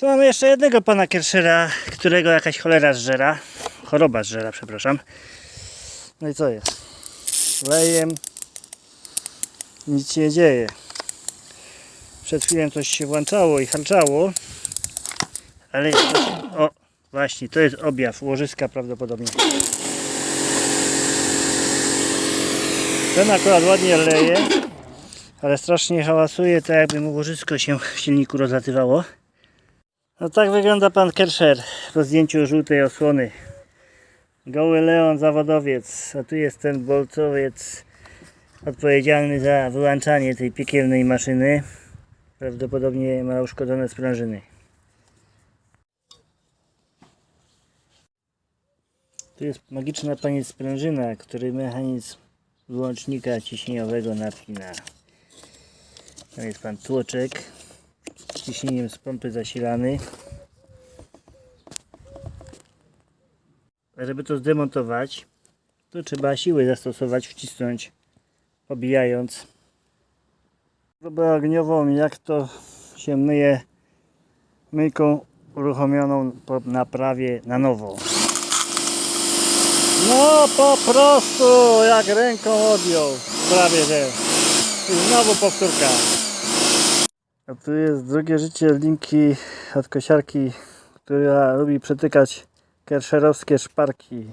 Tu mamy jeszcze jednego pana Kershera, którego jakaś cholera zżera. Choroba zżera, przepraszam. No i co jest? Lejem. Nic się nie dzieje. Przed chwilą coś się włączało i harczało. Ale o, właśnie, to jest objaw łożyska prawdopodobnie. Ten akurat ładnie leje, ale strasznie hałasuje, tak jakby mu łożysko się w silniku rozlatywało. No tak wygląda pan Kersher po zdjęciu żółtej osłony. Goły Leon zawodowiec, a tu jest ten bolcowiec odpowiedzialny za wyłączanie tej piekielnej maszyny. Prawdopodobnie ma uszkodzone sprężyny. Tu jest magiczna pani sprężyna, który mechanizm wyłącznika ciśnieniowego napina. Tam jest pan tłoczek ciśnieniem z pompy zasilany. Żeby to zdemontować, to trzeba siły zastosować, wcisnąć, obijając. Próbę ogniową, jak to się myje myjką uruchomioną po naprawie na nowo. No po prostu jak ręką odjął. Prawie że. I znowu powtórka. A tu jest drugie życie linki od kosiarki, która lubi przetykać kerszerowskie szparki.